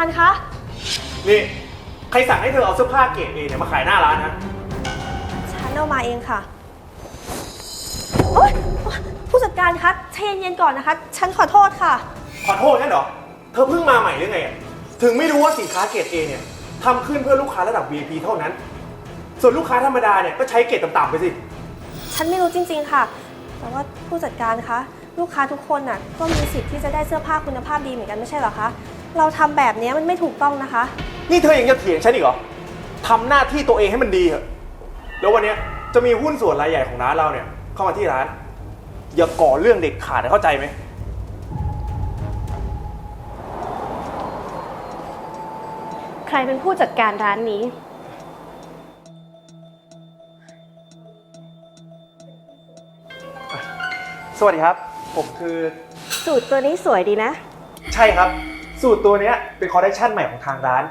การคะ นี่ ใครสั่งให้เธอเอาเสื้อผ้าเกรดเอเนี่ยมาขายหน้าร้านนะฉันเอามาเองค่ะโอ๊ยผู้จัดการคะใจเย็นๆก่อนนะคะ ฉันขอโทษค่ะ ขอโทษนั่นเหรอ เธอเพิ่งมาใหม่หรือไงอะถึงไม่รู้ว่าสินค้าเกรดเอเนี่ยทำขึ้นเพื่อลูกค้าระดับ VIP เท่านั้น ส่วนลูกค้าธรรมดาเนี่ยก็ใช้เกรดต่ำๆไปสิ ฉันไม่รู้จริงๆค่ะ แต่ว่าผู้จัดการคะ ลูกค้าทุกคนน่ะก็มีสิทธิ์ที่จะได้เสื้อผ้าคุณภาพดีเหมือนกันไม่ใช่เหรอคะ เราทำแบบนี้มันไม่ถูกต้องนะคะ นี่เธอยังจะเถียงฉันอีกเหรอ ทำหน้าที่ตัวเองให้มันดีเถอะ แล้ววันเนี้ยจะมีหุ้นส่วนรายใหญ่ของร้านเราเนี่ย เข้ามาที่ร้าน อย่าก่อเรื่องเด็กขาดนะเข้าใจไหม ใครเป็นผู้จัดการร้านนี้ สวัสดีครับ ผมคือ สูตรตัวนี้สวยดีนะ ใช่ครับ สูตรตัวเนี้ยเป็นคอลเลคชันใหม่ของทางร้าน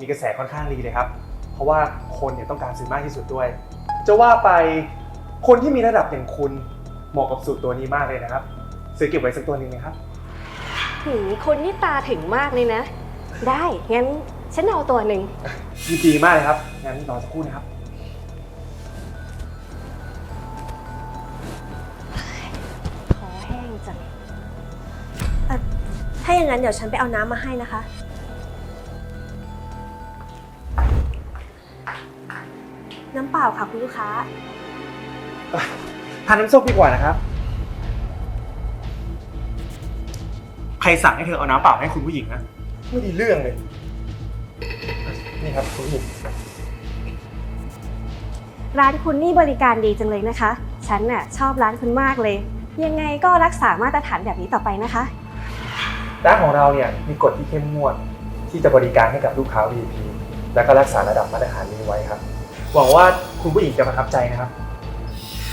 มีกระแสค่อนข้างดีเลยครับ เพราะว่าคนเนี่ยต้องการซื้อมากที่สุดด้วย จะว่าไปคนที่มีระดับอย่างคุณเหมาะกับสูตรตัวนี้มากเลยนะครับ ซื้อเก็บไว้สักตัวหนึ่งนะครับหืมคุณนี่ตาถึงมากเลยนะ ได้งั้นฉันเอาตัวหนึ่งยินดีมากเลยครับงั้นรอสักครู่นะครับ อย่างนั้นเดี๋ยวฉันไปเอาน้ำมาให้นะคะ น้ำเปล่าค่ะคุณลูกค้า ทานน้ำส้มดีกว่านะครับ ใครสั่งให้เธอเอาน้ำเปล่าให้คุณผู้หญิงนะ ไม่ดีเรื่องเลย นี่ครับคุณผู้หญิงร้านคุณนี่บริการดีจังเลยนะคะ ฉันน่ะชอบร้านคุณมากเลย ยังไงก็รักษามาตรฐานแบบนี้ต่อไปนะคะ ร้านของเราเนี่ยมีกฎที่เข้มงวดที่จะบริการให้กับลูกค้า VIP แล้วก็รักษาระดับมาตรฐานนี้ไว้ครับ หวังว่าคุณผู้หญิงจะประทับใจนะครับ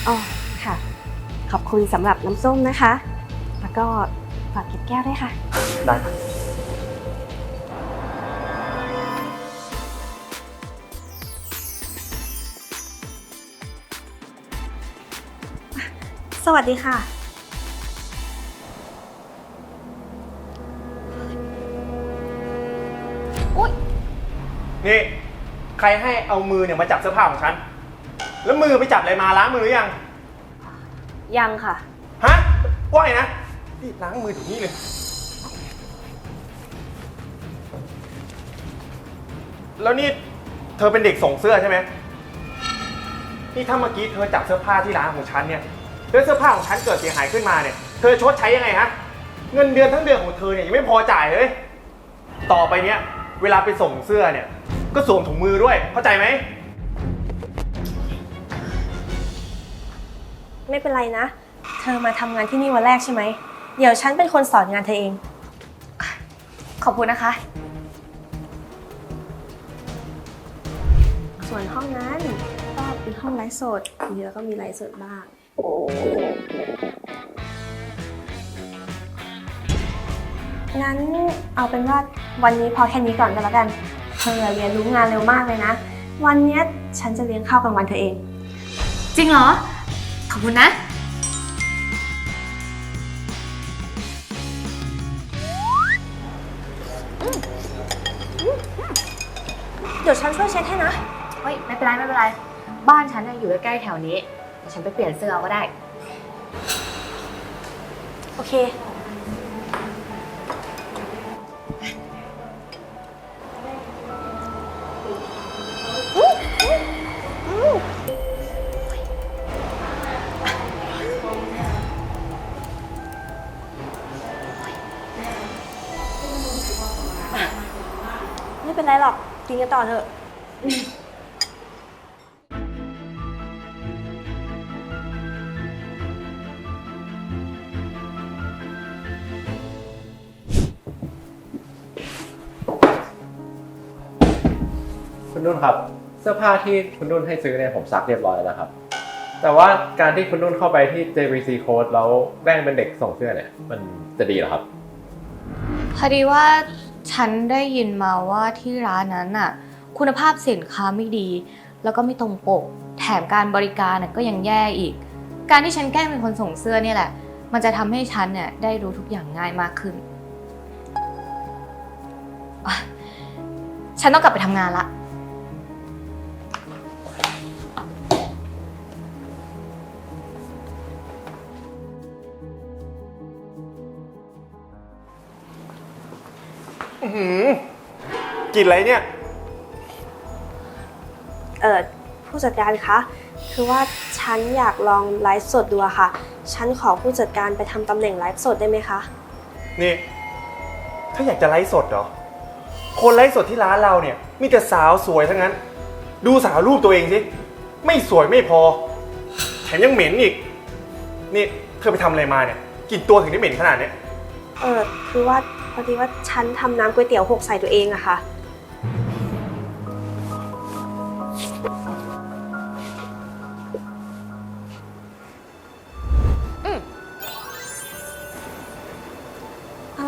อ๋อค่ะ ขอบคุณสำหรับน้ำส้มนะคะ แล้วก็ฝากเก็บแก้วด้วยค่ะ ได้ครับสวัสดีค่ะ นี่ ใครให้เอามือเนี่ยมาจับเสื้อผ้าของฉัน แล้วมือไปจับอะไรมาล้างมือหรือยัง ยังค่ะ ฮะว่าไงนะนี่ล้างมือถึงนี่เลย แล้วนี่เธอเป็นเด็กส่งเสื้อใช่ไหม นี่ถ้าเมื่อกี้เธอจับเสื้อผ้าที่ร้านของฉันเนี่ยแล้วเสื้อผ้าของฉันเกิดเสียหายขึ้นมาเนี่ย เธอชดใช้ยังไงฮะ เงินเดือนทั้งเดือนของเธอเนี่ยยังไม่พอจ่ายเลย ต่อไปเนี่ยเวลาไปส่งเสื้อเนี่ย ก็สวมถุงมือด้วย เข้าใจไหม ไม่เป็นไรนะ เธอมาทำงานที่นี่วันแรกใช่ไหม เดี๋ยวฉันเป็นคนสอนงานเธอเอง ขอบคุณนะคะ ส่วนห้องนั้นก็เป็นห้องไลฟ์สดมีแล้วก็มีไลฟ์สดบ้าง งั้นเอาเป็นว่าวันนี้พอแค่นี้ก่อนก็แล้วกัน เธอเรียนรู้งานเร็วมากเลยนะ วันเนี้ยฉันจะเลี้ยงข้าวกลางวันเธอเอง จริงเหรอ ขอบคุณนะ เดี๋ยวฉันช่วยเช็ดให้นะ เฮ้ย ไม่เป็นไร ไม่เป็นไร บ้านฉันน่ะอยู่ใกล้ๆแถวนี้เดี๋ยวฉันไปเปลี่ยนเสื้อก็ได้ โอเค ไม่เป็นไรหรอก กินกันต่อเถอะ คุณนุ่นครับ เสื้อผ้าที่คุณนุ่นให้ซื้อเนี่ยผมซักเรียบร้อยแล้วครับ แต่ว่าการที่คุณนุ่นเข้าไปที่ JVC Code แล้วแกล้งเป็นเด็กส่งเสื้อเนี่ย มันจะดีเหรอครับ พอดีว่า ฉันได้ยินมาว่าที่ร้านนั้นน่ะ คุณภาพสินค้าไม่ดี แล้วก็ไม่ตรงปก แถมการบริการน่ะก็ยังแย่อีก การที่ฉันแกล้งเป็นคนส่งเสื้อเนี่ยแหละ มันจะทำให้ฉันเนี่ยได้รู้ทุกอย่างง่ายมากขึ้นอะฉันต้องกลับไปทำงานละ กินอะไรเนี่ย เออผู้จัดการคะ คือว่าฉันอยากลองไลฟ์สดดูอะค่ะ ฉันขอผู้จัดการไปทำตำแหน่งไลฟ์สดได้ไหมคะ นี่ ถ้าอยากจะไลฟ์สดเหรอ คนไลฟ์สดที่ร้านเราเนี่ย มีแต่สาวสวยทั้งนั้น ดูสาวรูปตัวเองสิ ไม่สวยไม่พอ แถมยังเหม็นอีก นี่เธอไปทำอะไรมาเนี่ยกลิ่นตัวถึงได้เหม็นขนาดเนี้ย เออคือว่าพอดีว่าฉันทำน้ำก๋วยเตี๋ยวหกใส่ตัวเองอะค่ะ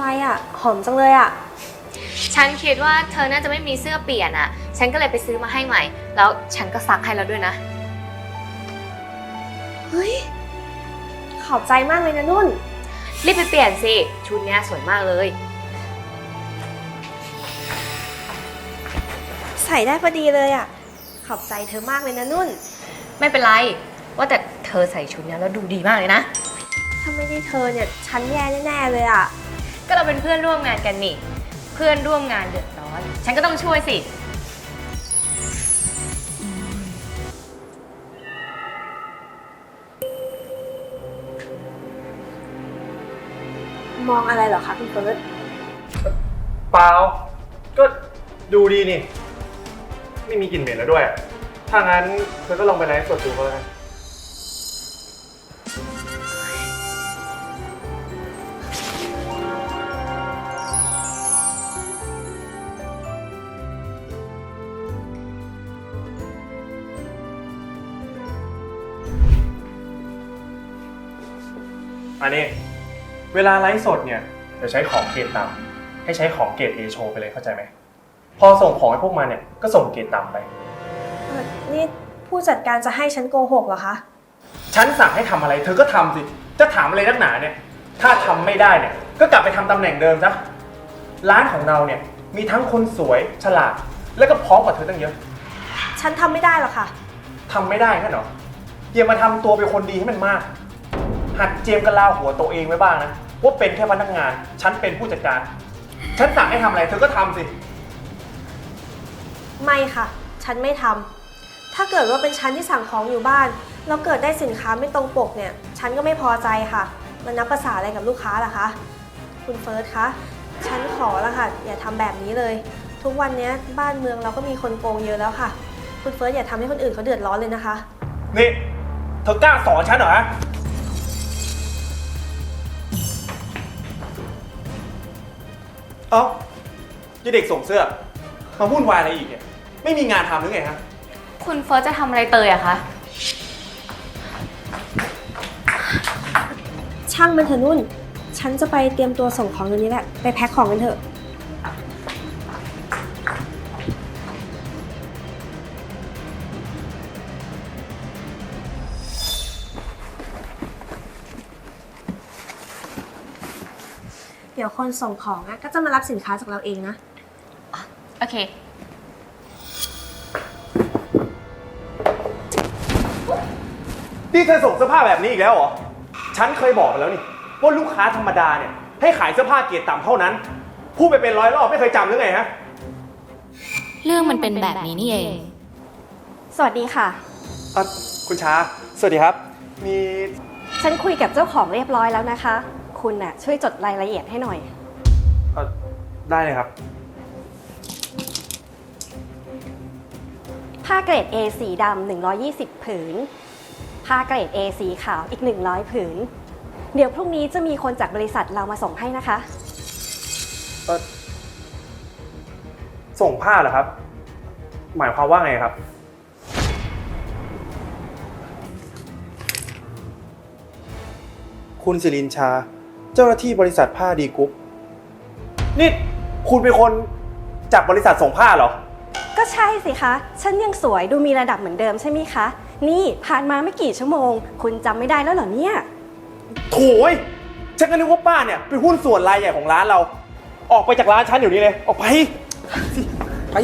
อะไรอะหอมจังเลยอะฉันคิดว่าเธอน่าจะไม่มีเสื้อเปลี่ยนอะฉันก็เลยไปซื้อมาให้ใหม่ แล้วฉันก็ซักให้แล้วด้วยนะ เฮ้ย ขอบใจมากเลยนะนุ่น รีบไปเปลี่ยนสิ ชุดเนี้ยสวยมากเลย ใส่ได้พอดีเลยอะขอบใจเธอมากเลยนะนุ่น ไม่เป็นไร ว่าแต่เธอใส่ชุดเนี้ยแล้วดูดีมากเลยนะ ถ้าไม่ได้เธอเนี่ย ฉันแย่แน่ๆเลยอะ ก็เราเป็นเพื่อนร่วมงานกันนี่ เพื่อนร่วมงานเดือดร้อน ฉันก็ต้องช่วยสิ มองอะไรเหรอคะคุณเฟิร์สเปล่า ก็ดูดีนี่ ไม่มีกลิ่นเหม็นแล้วด้วย ถ้างั้นเธอก็ลองไปไลฟ์สดดูก็แล้วกัน อันนี้ เวลาไลฟ์สดเนี่ยจะใช้ของเกรดต่ำให้ใช้ของเกรด A โชว์ไปเลยเข้าใจไหม พอส่งของให้พวกมันเนี่ยก็ส่งเกรดต่ำไป เอ่อนี่ผู้จัดการจะให้ฉันโกหกเหรอคะ ฉันสั่งให้ทำอะไร เธอก็ทำสิ จะถามอะไรนักหนาเนี่ย ถ้าทำไม่ได้เนี่ย ก็กลับไปทำตำแหน่งเดิมซะ ร้านของเราเนี่ยมีทั้งคนสวยฉลาด แล้วก็พร้อมกว่าเธอตั้งเยอะฉันทำไม่ได้หรอกค่ะ ทำไม่ได้งั้นเหรออย่ามาทำตัวเป็นคนดีให้มันมาก หัดเจียมกระลาหัวตัวเองไว้บ้างนะว่าเป็นแค่พนักงาน ฉันเป็นผู้จัดการ ฉันสั่งให้ทำอะไร เธอก็ทำสิ ไม่ค่ะ ฉันไม่ทำ ถ้าเกิดว่าเป็นฉันที่สั่งของอยู่บ้าน แล้วเกิดได้สินค้าไม่ตรงปกเนี่ย ฉันก็ไม่พอใจค่ะ มันนับภาษาอะไรกับลูกค้าล่ะคะ คุณเฟิร์สคะ ฉันขอละค่ะ อย่าทำแบบนี้เลย ทุกวันนี้บ้านเมืองเราก็มีคนโกงเยอะแล้วค่ะ คุณเฟิร์สอย่าทำให้คนอื่นเขาเดือดร้อนเลยนะคะ นี่ เธอกล้าสอนฉันเหรอ อ้ายี่เด็กส่งเสื้อมาวุ่นวายอะไรอีกเนี่ย ไม่มีงานทำหรือไงฮะ คุณเฟิร์สจะทำอะไรเตยอะคะ ช่างมันเถอะนุ่น ฉันจะไปเตรียมตัวส่งของเดี๋ยวนี้แหละ ไปแพ็คของกันเถอะ ดี๋ยวคนส่งของอะก็จะมารับสินค้าจากเราเองนะ โอเค นี่เธอส่งเสื้อผ้าแบบนี้อีกแล้วเหรอ ฉันเคยบอกไปแล้วนี่ ว่าลูกค้าธรรมดาเนี่ย ให้ขายเสื้อผ้าเกียรติต่ำเท่านั้น พูดไปเป็นร้อยรอบไม่เคยจำหรือไงฮะ เรื่องมันเป็นแบบนี้นี่เอง สวัสดีค่ะ อะ คุณช้า สวัสดีครับ มี ฉันคุยกับเจ้าของเรียบร้อยแล้วนะคะ คุณน่ะช่วยจดรายละเอียดให้หน่อย เอ่อได้เลยครับ ผ้าเกรด A สีดำ120 ผืน ผ้าเกรด A สีขาวอีก 100 ผืน เดี๋ยวพรุ่งนี้จะมีคนจากบริษัทเรามาส่งให้นะคะ เอ่อส่งผ้าเหรอครับ หมายความว่าไงครับ คุณสิรินชา เจ้าหน้าที่บริษัทผ้าดีกรุ๊ปนี่คุณเป็นคนจากบริษัทส่งผ้าเหรอ ก็ใช่สิคะ ฉันยังสวยดูมีระดับเหมือนเดิมใช่ไหมคะ นี่ผ่านมาไม่กี่ชั่วโมง คุณจำไม่ได้แล้วเหรอเนี่ย โถ่ยฉันก็นึกว่าป้าเนี่ยเป็นหุ้นส่วนรายใหญ่ของร้านเรา ออกไปจากร้านฉันเดี๋ยวนี้เลย ออกไปไป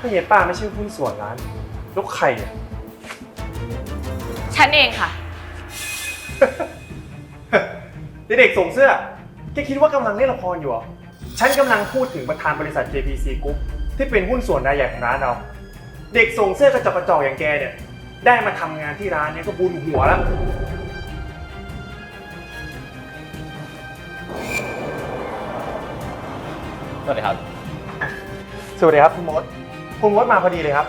ถ้าเฮียป้าไม่ใช่หุ้นส่วนร้านแล้วใครอะ ฉันเองค่ะเด็กส่งเสื้อ แกคิดว่ากำลังเล่นละครอยู่เหรอ ฉันกำลังพูดถึงประธานบริษัท JPC Group ที่เป็นหุ้นส่วนรายใหญ่ของร้านเรา เด็กส่งเสื้อกระจอกกระจอกอย่างแกเนี่ย ได้มาทำงานที่ร้านเนี่ยก็บุญหัวแล้ว สวัสดีครับ สวัสดีครับคุณมด คุณมดมาพอดีเลยครับ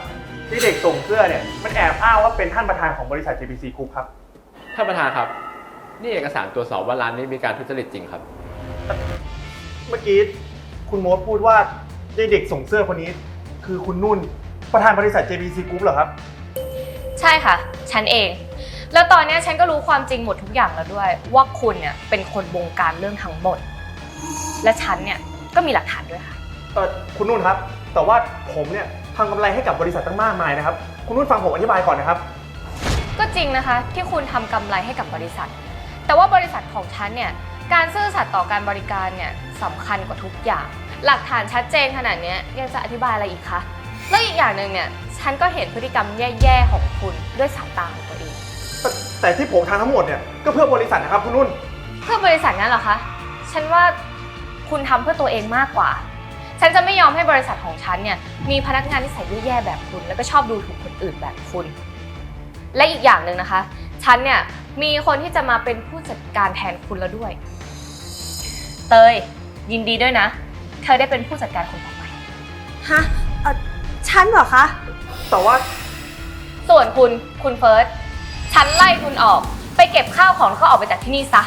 ที่เด็กส่งเสื้อเนี่ยมันแอบอ้างว่าเป็นท่านประธานของบริษัท JPC Group ครับ ท่านประธานครับ นี่เอกสารตรวจสอบว่าร้านนี้มีการทุจริตจริงครับ เมื่อกี้คุณมดพูดว่าเด็กส่งเสื้อคนนี้ คือคุณนุ่นประธานบริษัท JPC Group เหรอครับ ใช่ค่ะ ฉันเอง แล้วตอนเนี้ยฉันก็รู้ความจริงหมดทุกอย่างแล้วด้วย ว่าคุณเนี่ยเป็นคนบงการเรื่องทั้งหมด และฉันเนี่ยก็มีหลักฐานด้วยค่ะ เออคุณนุ่นครับ แต่ว่าผมเนี่ย ทำกำไรให้กับบริษัทตั้งมากมายนะครับ คุณนุ่นฟังผมอธิบายก่อนนะครับ ก็จริงนะคะที่คุณทำกำไรให้กับบริษัท แต่ว่าบริษัทของฉันเนี่ยการซื่อสัตย์ต่อการบริการเนี่ยสำคัญกว่าทุกอย่าง หลักฐานชัดเจนขนาดเนี้ยยังจะอธิบายอะไรอีกคะแล้วอีกอย่างหนึ่งเนี่ยฉันก็เห็นพฤติกรรมแย่ๆของคุณด้วยสายตาของตัวเอง แต่แต่ที่ผมทำทั้งหมดเนี่ยก็เพื่อบริษัทนะครับคุณนุ่น เพื่อบริษัทงั้นเหรอคะ ฉันว่าคุณทำเพื่อตัวเองมากกว่า ฉันจะไม่ยอมให้บริษัทของฉันเนี่ยมีพนักงานที่ใส่แย่ๆแบบคุณ แล้วก็ชอบดูถูกคนอื่นแบบคุณ และอีกอย่างหนึ่งนะคะ ฉันเนี่ยมีคนที่จะมาเป็นผู้จัดการแทนคุณแล้วด้วย เตย ยินดีด้วยนะ เธอได้เป็นผู้จัดการคนต่อไป ฮะเอ่อฉันเหรอคะ แต่ว่าส่วนคุณคุณเฟิร์สฉันไล่คุณออก ไปเก็บข้าวของแล้วก็ออกไปจากที่นี่ซะ